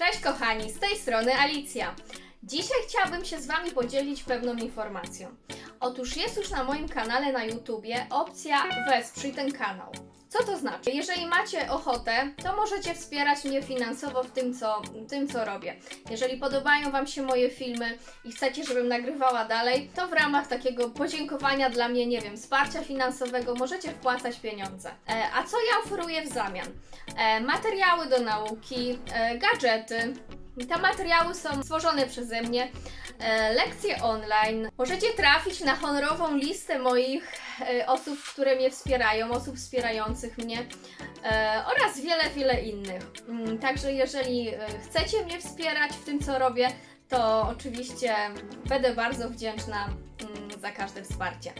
Cześć kochani, z tej strony Alicja. Dzisiaj chciałabym się z Wami podzielić pewną informacją. Otóż jest już na moim kanale na YouTubie opcja Wesprzyj ten kanał. Co to znaczy? Jeżeli macie ochotę, to możecie wspierać mnie finansowo w tym co, tym, co robię. Jeżeli podobają Wam się moje filmy i chcecie, żebym nagrywała dalej, to w ramach takiego podziękowania dla mnie, nie wiem, wsparcia finansowego możecie wpłacać pieniądze. E, a co ja oferuję w zamian? E, materiały do nauki, e, gadżety. Te materiały są stworzone przeze mnie, e, lekcje online. Możecie trafić na honorową listę moich e, osób, które mnie wspierają, osób wspierających mnie e, oraz wiele, wiele innych. Mm, Także jeżeli chcecie mnie wspierać w tym, co robię, to oczywiście będę bardzo wdzięczna mm, za każde wsparcie.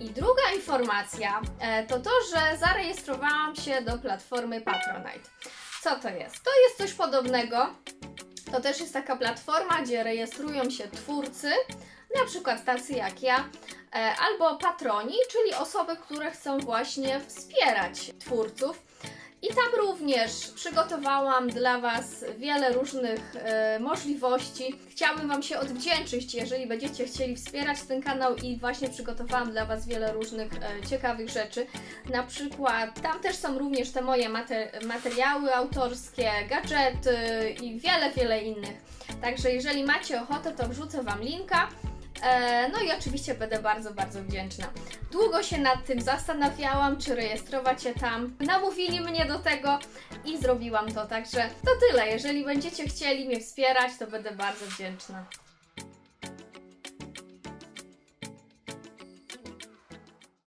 I druga informacja to to, że zarejestrowałam się do platformy Patronite. Co to jest? To jest coś podobnego. To też jest taka platforma, gdzie rejestrują się twórcy, na przykład tacy jak ja, e, albo patroni, czyli osoby, które chcą właśnie wspierać twórców. I tam również przygotowałam dla Was wiele różnych e, możliwości. Chciałabym Wam się odwdzięczyć, jeżeli będziecie chcieli wspierać ten kanał i właśnie przygotowałam dla Was wiele różnych e, ciekawych rzeczy. Na przykład tam też są również te moje mater- materiały autorskie, gadżety i wiele, wiele innych. Także jeżeli macie ochotę, to wrzucę Wam linka. E, No i oczywiście będę bardzo, bardzo wdzięczna. Długo się nad tym zastanawiałam, czy rejestrować się tam. Namówili mnie do tego i zrobiłam to. Także to tyle. Jeżeli będziecie chcieli mnie wspierać, to będę bardzo wdzięczna.